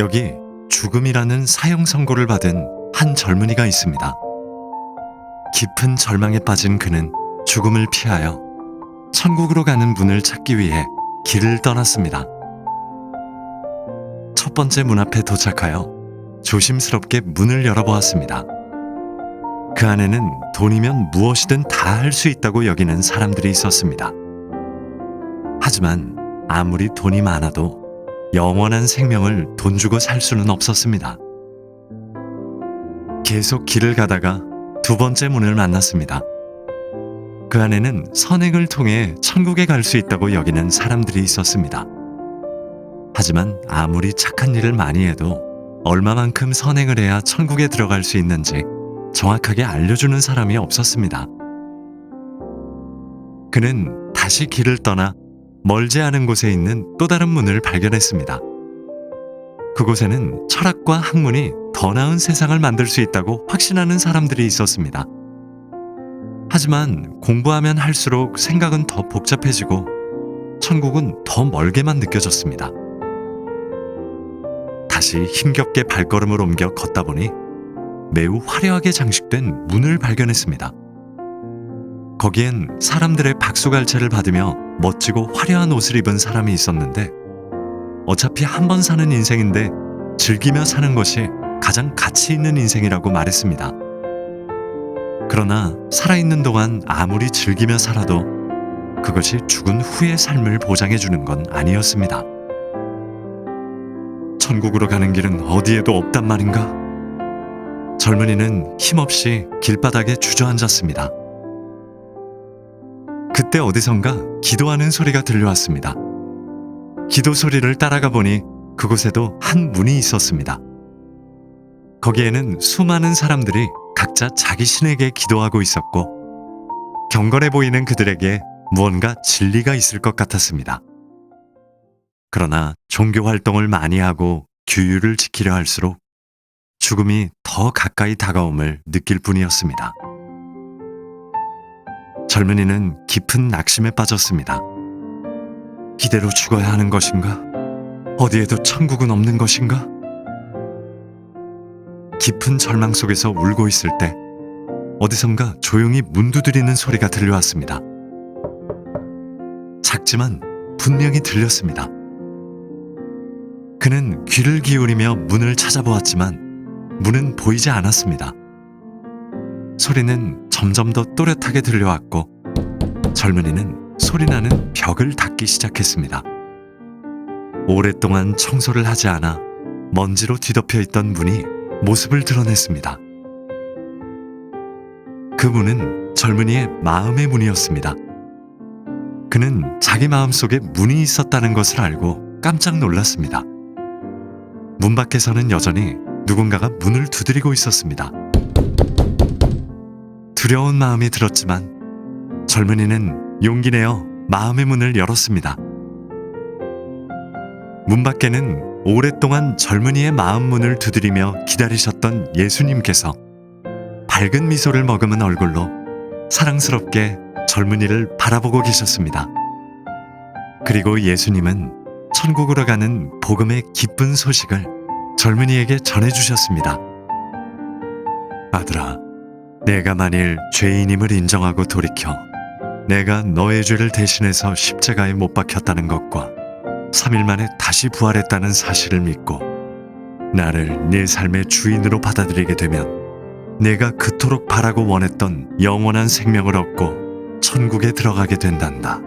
여기 죽음이라는 사형 선고를 받은 한 젊은이가 있습니다. 깊은 절망에 빠진 그는 죽음을 피하여 천국으로 가는 문을 찾기 위해 길을 떠났습니다. 첫 번째 문 앞에 도착하여 조심스럽게 문을 열어보았습니다. 그 안에는 돈이면 무엇이든 다 할 수 있다고 여기는 사람들이 있었습니다. 하지만 아무리 돈이 많아도 영원한 생명을 돈 주고 살 수는 없었습니다. 계속 길을 가다가 두 번째 문을 만났습니다. 그 안에는 선행을 통해 천국에 갈 수 있다고 여기는 사람들이 있었습니다. 하지만 아무리 착한 일을 많이 해도 얼마만큼 선행을 해야 천국에 들어갈 수 있는지 정확하게 알려주는 사람이 없었습니다. 그는 다시 길을 떠나 멀지 않은 곳에 있는 또 다른 문을 발견했습니다. 그곳에는 철학과 학문이 더 나은 세상을 만들 수 있다고 확신하는 사람들이 있었습니다. 하지만 공부하면 할수록 생각은 더 복잡해지고 천국은 더 멀게만 느껴졌습니다. 다시 힘겹게 발걸음을 옮겨 걷다 보니 매우 화려하게 장식된 문을 발견했습니다. 거기엔 사람들의 박수갈채를 받으며 멋지고 화려한 옷을 입은 사람이 있었는데 어차피 한 번 사는 인생인데 즐기며 사는 것이 가장 가치 있는 인생이라고 말했습니다. 그러나 살아있는 동안 아무리 즐기며 살아도 그것이 죽은 후의 삶을 보장해 주는 건 아니었습니다. 천국으로 가는 길은 어디에도 없단 말인가? 젊은이는 힘없이 길바닥에 주저앉았습니다. 그때 어디선가 기도하는 소리가 들려왔습니다. 기도 소리를 따라가 보니 그곳에도 한 문이 있었습니다. 거기에는 수많은 사람들이 각자 자기 신에게 기도하고 있었고 경건해 보이는 그들에게 무언가 진리가 있을 것 같았습니다. 그러나 종교 활동을 많이 하고 규율을 지키려 할수록 죽음이 더 가까이 다가옴을 느낄 뿐이었습니다. 젊은이는 깊은 낙심에 빠졌습니다. 이대로 죽어야 하는 것인가? 어디에도 천국은 없는 것인가? 깊은 절망 속에서 울고 있을 때 어디선가 조용히 문 두드리는 소리가 들려왔습니다. 작지만 분명히 들렸습니다. 그는 귀를 기울이며 문을 찾아보았지만 문은 보이지 않았습니다. 소리는 점점 더 또렷하게 들려왔고 젊은이는 소리나는 벽을 닦기 시작했습니다. 오랫동안 청소를 하지 않아 먼지로 뒤덮여 있던 문이 모습을 드러냈습니다. 그 문은 젊은이의 마음의 문이었습니다. 그는 자기 마음 속에 문이 있었다는 것을 알고 깜짝 놀랐습니다. 문 밖에서는 여전히 누군가가 문을 두드리고 있었습니다. 두려운 마음이 들었지만 젊은이는 용기 내어 마음의 문을 열었습니다. 문 밖에는 오랫동안 젊은이의 마음 문을 두드리며 기다리셨던 예수님께서 밝은 미소를 머금은 얼굴로 사랑스럽게 젊은이를 바라보고 계셨습니다. 그리고 예수님은 천국으로 가는 복음의 기쁜 소식을 젊은이에게 전해주셨습니다. 아들아, 내가 만일 죄인임을 인정하고 돌이켜 내가 너의 죄를 대신해서 십자가에 못 박혔다는 것과 3일 만에 다시 부활했다는 사실을 믿고 나를 네 삶의 주인으로 받아들이게 되면 내가 그토록 바라고 원했던 영원한 생명을 얻고 천국에 들어가게 된단다.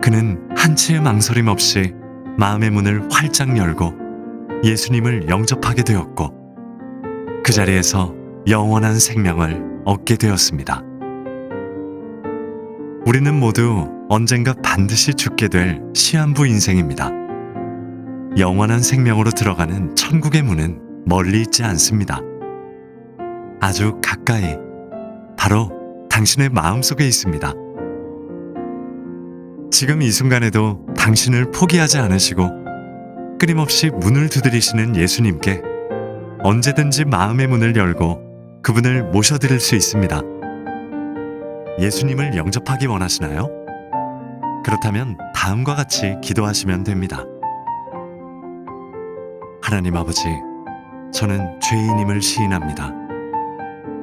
그는 한치의 망설임 없이 마음의 문을 활짝 열고 예수님을 영접하게 되었고 그 자리에서 영원한 생명을 얻게 되었습니다. 우리는 모두 언젠가 반드시 죽게 될 시한부 인생입니다. 영원한 생명으로 들어가는 천국의 문은 멀리 있지 않습니다. 아주 가까이, 바로 당신의 마음 속에 있습니다. 지금 이 순간에도 당신을 포기하지 않으시고 끊임없이 문을 두드리시는 예수님께 언제든지 마음의 문을 열고 그분을 모셔드릴 수 있습니다. 예수님을 영접하기 원하시나요? 그렇다면 다음과 같이 기도하시면 됩니다. 하나님 아버지, 저는 죄인임을 시인합니다.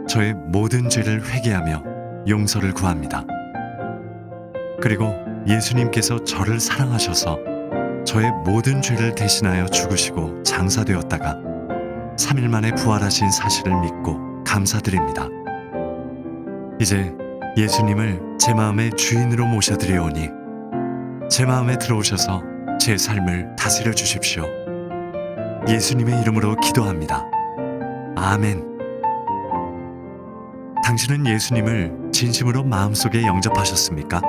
저의 모든 죄를 회개하며 용서를 구합니다. 그리고 예수님께서 저를 사랑하셔서 저의 모든 죄를 대신하여 죽으시고 장사되었다가 3일 만에 부활하신 사실을 믿고 감사드립니다. 이제 예수님을 제 마음의 주인으로 모셔드리오니 제 마음에 들어오셔서 제 삶을 다스려 주십시오. 예수님의 이름으로 기도합니다. 아멘. 당신은 예수님을 진심으로 마음속에 영접하셨습니까?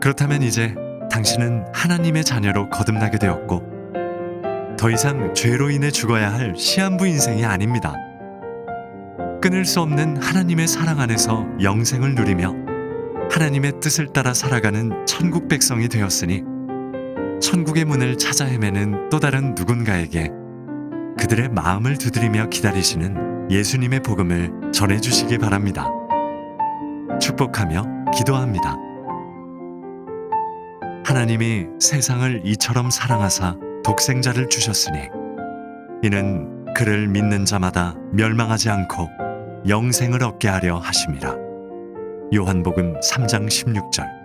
그렇다면 이제 당신은 하나님의 자녀로 거듭나게 되었고 더 이상 죄로 인해 죽어야 할 시한부 인생이 아닙니다. 끊을 수 없는 하나님의 사랑 안에서 영생을 누리며 하나님의 뜻을 따라 살아가는 천국 백성이 되었으니 천국의 문을 찾아 헤매는 또 다른 누군가에게 그들의 마음을 두드리며 기다리시는 예수님의 복음을 전해주시기 바랍니다. 축복하며 기도합니다. 하나님이 세상을 이처럼 사랑하사 독생자를 주셨으니 이는 그를 믿는 자마다 멸망하지 않고 영생을 얻게 하려 하심이라. 요한복음 3장 16절